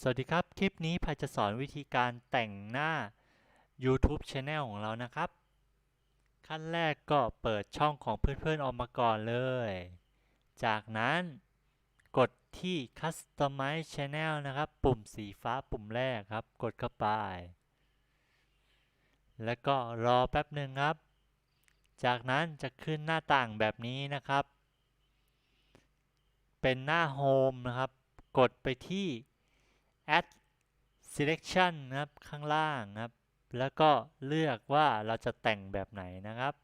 สวัสดีครับ คลิปนี้พายจะสอนวิธีการแต่งหน้า YouTube Channel ของเรานะครับ ขั้นแรกก็เปิดช่องของเพื่อนๆออกมาก่อนเลย จากนั้นกดที่ Customize Channel นะครับ ปุ่มสีฟ้าปุ่มแรกครับ กดเข้าไป แล้วก็รอแป๊บหนึ่งครับ จากนั้นจะขึ้นหน้าต่างแบบนี้นะครับ เป็นหน้าโฮมนะครับ กดไปที่ add selection นะครับข้างล่างครับ แล้วก็เลือกว่าเราจะแต่งแบบไหนนะครับ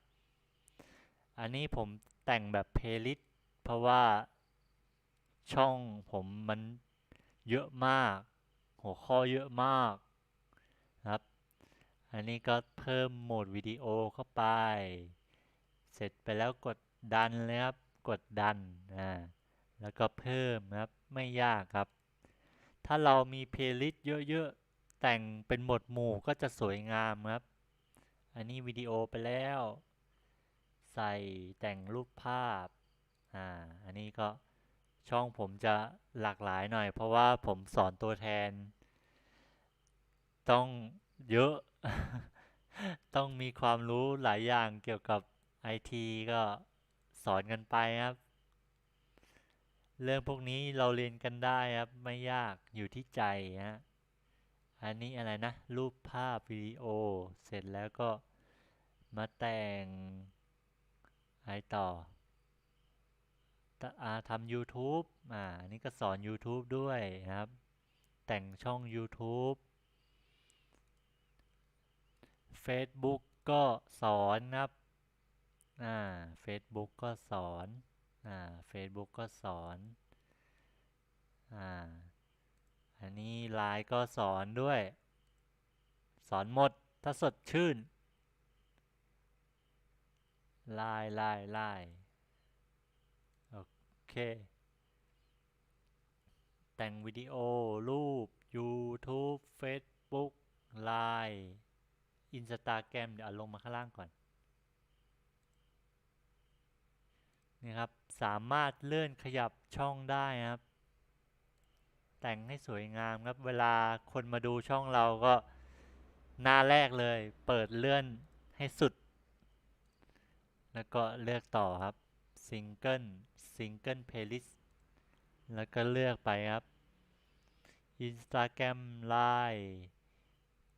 อันนี้ผมแต่งแบบ playlist เพราะว่าช่องผมมันเยอะมาก หัวข้อเยอะมากครับ อันนี้ก็เพิ่มโหมดวิดีโอเข้าไป เสร็จไปแล้วกดดันเลยครับ กดดันอ่าแล้วก็เพิ่มครับ ไม่ยากครับ ถ้าเรามีเพลย์ลิสต์เยอะๆ แต่งเป็นหมวดหมู่ก็จะสวยงามครับ อันนี้วิดีโอไปแล้ว ใส่แต่งรูปภาพ อ่า อันนี้ก็ช่องผมจะหลากหลายหน่อย เพราะว่าผมสอนตัวแทน ต้องเยอะ ต้องมีความรู้หลายอย่างเกี่ยวกับไอทีก็สอนกันไปครับ เรื่องพวกนี้เราเรียนกันได้ครับ ไม่ยากอยู่ที่ใจฮะอันนี้อะไรนะ รูปภาพวิดีโอ เสร็จแล้วก็มาแต่งอะไรต่อตอาทำ YouTube อ่าอันนี้ก็สอน YouTube ด้วยนะครับ แต่งช่อง YouTube Facebook ก็สอนครับ อ่า Facebook ก็สอน อ่า Facebook ก็สอนอ่าอันนี้ไลน์ก็สอนด้วย สอนหมด ถ้าสดชื่นไลน์ไลน์ไลน์โอเค แต่งวิดีโอ รูป YouTube Facebook ไลน์ Instagram เดี๋ยวลงมาข้างล่างก่อน นี่ครับ สามารถเลื่อนขยับช่องได้ครับ แต่งให้สวยงามครับ เวลาคนมาดูช่องเราก็หน้าแรกเลย เปิดเลื่อนให้สุด แล้วก็เลือกต่อครับ Single Single Playlist แล้วก็เลือกไปครับ Instagram Line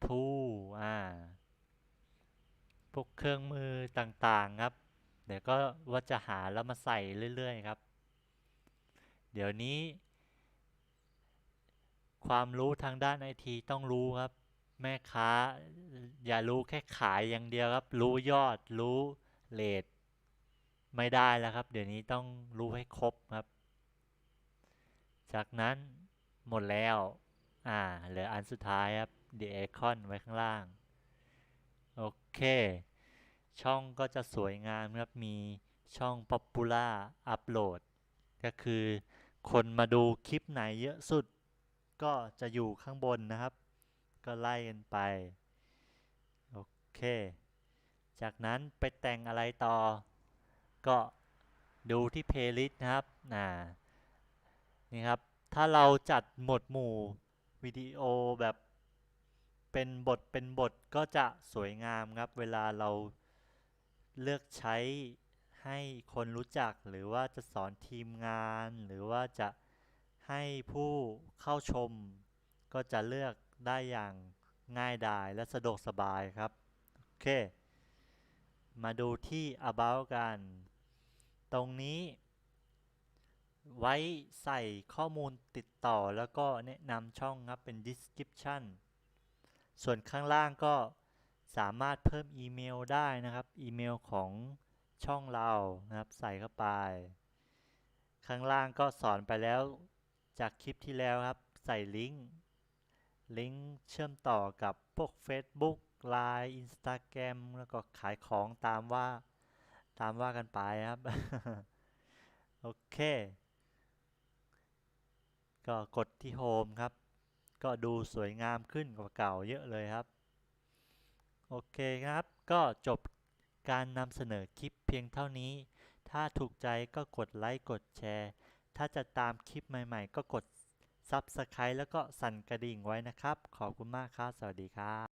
ทูอ่าพวกเครื่องมือต่างๆครับ เดี๋ยวก็ว่าจะหาแล้วมาใส่เรื่อยๆครับ เดี๋ยวนี้ ความรู้ทางด้านไอทีต้องรู้ครับ แม่ค้า อย่ารู้แค่ขายอย่างเดียวครับ รู้ยอดรู้เลทไม่ได้แล้วครับ เดี๋ยวนี้ต้องรู้ให้ครบครับ จากนั้นหมดแล้ว อ่า เหลืออันสุดท้ายครับ the icon ไว้ข้างล่าง โอเค ช่องก็จะสวยงามครับมีช่อง popular upload ก็คือคนมาดูคลิปไหนเยอะสุด ก็จะอยู่ข้างบนนะครับ ก็ไล่กันไป โอเค จากนั้นไปแต่งอะไรต่อ ก็ดูที่เพลย์ลิสต์นะครับน่านี่ครับ ถ้าเราจัดหมวดหมู่วิดีโอแบบเป็นบทเป็นบทก็จะสวยงามครับ เวลาเรา เลือกใช้ให้คนรู้จักหรือว่าจะสอนทีมงาน หรือว่าจะให้ผู้เข้าชม ก็จะเลือกได้อย่างง่ายดายและสะดวกสบายครับ โอเค มาดูที่ about กัน ตรงนี้ ไว้ใส่ข้อมูลติดต่อแล้วก็แนะนำช่องครับเป็น description ส่วนข้างล่างก็ สามารถเพิ่มอีเมลได้นะครับ อีเมลของช่องเรานะครับ ใส่เข้าไป ข้างล่างก็สอนไปแล้วจากคลิปที่แล้วครับ ใส่ลิงก์ ลิงก์เชื่อมต่อกับพวก Facebook Line Instagram แล้วก็ขายของตามว่า ตามว่ากันไปครับ โอเค ก็กดที่โฮมครับ ก็ดูสวยงามขึ้นกว่าเก่าเยอะเลยครับ โอเคครับ ก็จบการนำเสนอคลิปเพียงเท่านี้ ถ้าถูกใจก็กดไลค์กดแชร์ ถ้าจะตามคลิปใหม่ๆ ก็กด Subscribe แล้วก็สั่นกระดิ่งไว้นะครับ ขอบคุณมากครับ สวัสดีครับ